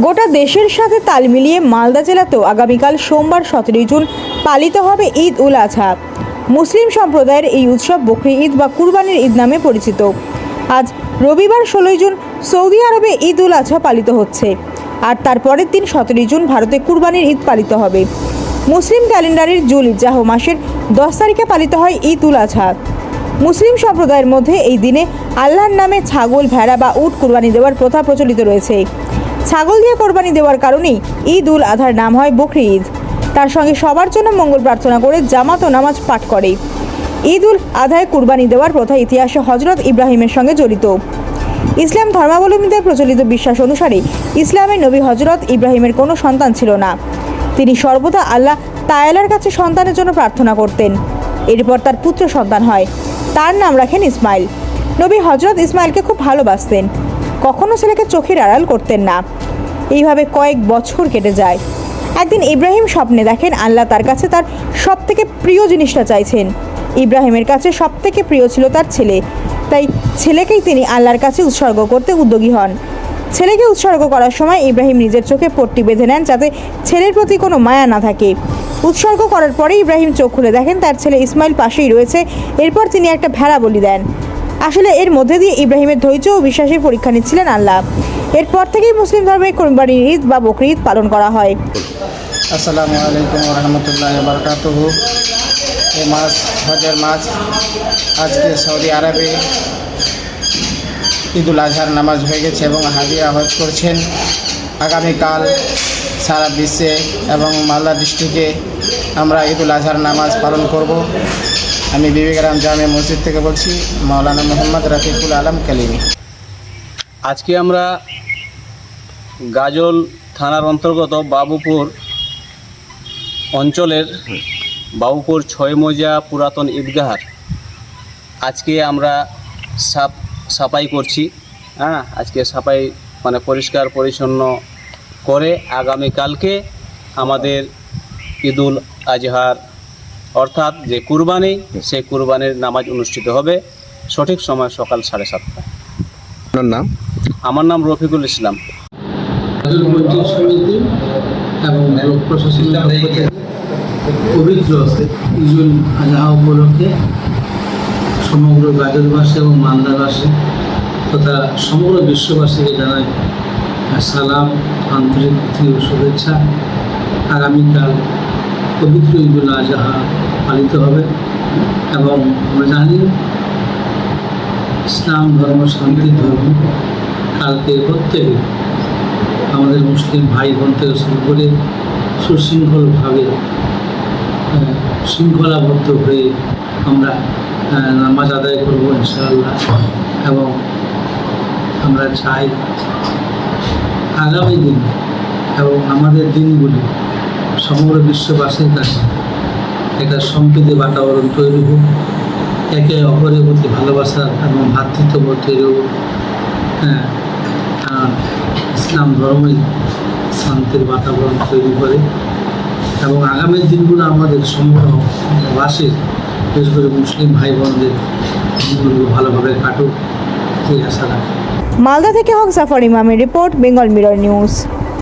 গোটা দেশের সাথে তাল মিলিয়ে মালদা জেলাতেও আগামীকাল সোমবার সতেরোই জুন পালিত হবে ঈদ উল আজহা মুসলিম সম্প্রদায়ের এই উৎসব বকরি ঈদ বা কুরবানির ঈদ নামে পরিচিত। আজ রবিবার ষোলোই জুন সৌদি আরবে ঈদ উল আজহা পালিত হচ্ছে। আর তার পরের দিন সতেরোই জুন ভারতে কুরবানির ঈদ পালিত হবে। মুসলিম ক্যালেন্ডারের জুল ইজ্জাহ মাসের দশ তারিখে পালিত হয় ঈদ উল আজহা মুসলিম সম্প্রদায়ের মধ্যে এই দিনে আল্লাহর নামে ছাগল, ভেড়া বা উট কুরবানি দেওয়ার প্রথা প্রচলিত রয়েছে। ছাগল দিয়ে কোরবানি দেওয়ার কারণেই ঈদ উল আধার নাম হয় বকরি ঈদ। তার সঙ্গে সবার জন্য মঙ্গল প্রার্থনা করে জামাত ও নামাজ পাঠ করে। ঈদ উল আধায় কুরবানি দেওয়ার প্রথা ইতিহাসে হজরত ইব্রাহিমের সঙ্গে জড়িত। ইসলাম ধর্মাবলম্বীদের প্রচলিত বিশ্বাস অনুসারে ইসলামের নবী হজরত ইব্রাহিমের কোনো সন্তান ছিল না। তিনি সর্বদা আল্লাহ তায়ালার কাছে সন্তানের জন্য প্রার্থনা করতেন। এরপর তার পুত্র সন্তান হয়। তার নাম রাখেন ইসমাইল। নবী হজরত ইসমাইলকে খুব ভালোবাসতেন। কখনো ছেলেকে চোখের আড়াল করতেন না। এইভাবে কয়েক বছর কেটে যায়। একদিন ইব্রাহিম স্বপ্নে দেখেন আল্লাহ তার কাছে তার সব থেকে প্রিয় জিনিসটা চাইছেন। ইব্রাহিমের কাছে সব থেকে প্রিয় ছিল তার ছেলে। তাই ছেলেকেই তিনি আল্লাহর কাছে উৎসর্গ করতে উদ্যোগী হন। ছেলেকে উৎসর্গ করার সময় ইব্রাহিম নিজের চোখে পট্টি বেঁধে নেন যাতে ছেলের প্রতি কোনো মায়া না থাকে। উৎসর্গ করার পরে ইব্রাহিম চোখ খুলে দেখেন তার ছেলে ইসমাইল পাশেই রয়েছে। এরপর তিনি একটা ভেড়া বলি দেন। আসলে এর মধ্যে দিয়ে ইব্রাহিমের ধৈর্য ও বিশ্বাসের পরীক্ষা নিচ্ছিলেন আল্লাহ। এরপর থেকেই মুসলিম ধর্মে কোরবানির ঈদ বা বকরি ঈদ পালন করা হয়। আসসালামু আলাইকুম রহমতুল্লাহ বারকাতুহ এ মাস, হজের মাস, আজকে সৌদি আরবে ঈদুল আজহার নামাজ হয়ে গেছে এবং হাজিরা হজ করছেন। আগামীকাল সারা বিশ্বে এবং মালদা ডিস্ট্রিক্টে আমরা ঈদুল আজহার নামাজ পালন করব। আমি বিবেকারাম জামে মসজিদ থেকে বলছি, মাওলানা মোহাম্মদ রফিকুল আলম কালিমি। আজকে আমরা গাজল থানার অন্তর্গত বাবুপুর অঞ্চলের বাবুপুর ছয় মৌজা পুরাতন ঈদগাহার। আজকে আমরা সাপ সাফাই করছি হ্যাঁ? আজকে সাফাই মানে পরিষ্কার পরিচ্ছন্ন করে আগামীকালকে আমাদের ঈদুল আজহার অর্থাৎ যে কুরবানি সেই কুরবানির নামাজ অনুষ্ঠিত হবে সঠিক সময় সকাল সাড়ে সাতটায় আপনার নাম? আমার নাম রফিকুল ইসলাম। সমিতি এবং ব্লক প্রশাসনের পবিত্র ঈদুল আজহা উপলক্ষে সমগ্র গাজলবাসী এবং মালদাবাসী তথা সমগ্র বিশ্ববাসীকে জানাই সালাম আন্তরিক শুভেচ্ছা। আগামীকাল পবিত্র ঈদুল আজহা পালিত হবে এবং আমরা জানি ইসলাম ধর্ম শান্তির ধর্ম কালকে প্রত্যেকে আমাদের মুসলিম ভাই বোন থেকে শুরু করে সুশৃঙ্খলভাবে শৃঙ্খলাবদ্ধ হয়ে আমরা নামাজ আদায় করব ইনশাআল্লাহ এবং আমরা চাই আগামী দিন এবং আমাদের দিনগুলি সমগ্র বিশ্ববাসীর কাছে একটা সম্প্রীতি বাতাবরণ তৈরি হোক। একে অপরের প্রতি ভালোবাসা এবং ভ্রাতৃত্ববোধ তৈরি হোক। হ্যাঁ ইসলাম ধর্মই শান্তির বাতাবরণ তৈরি করে। এবং আগামী দিনগুলো আমাদের সমগ্র বাসীর বিশেষ করে মুসলিম ভাই বোনদের দিনগুলো ভালোভাবে কাটুক, এই আশা রাখি। মালদা থেকে হক জাফর ইমামের রিপোর্ট, বেঙ্গল মিরর নিউজ।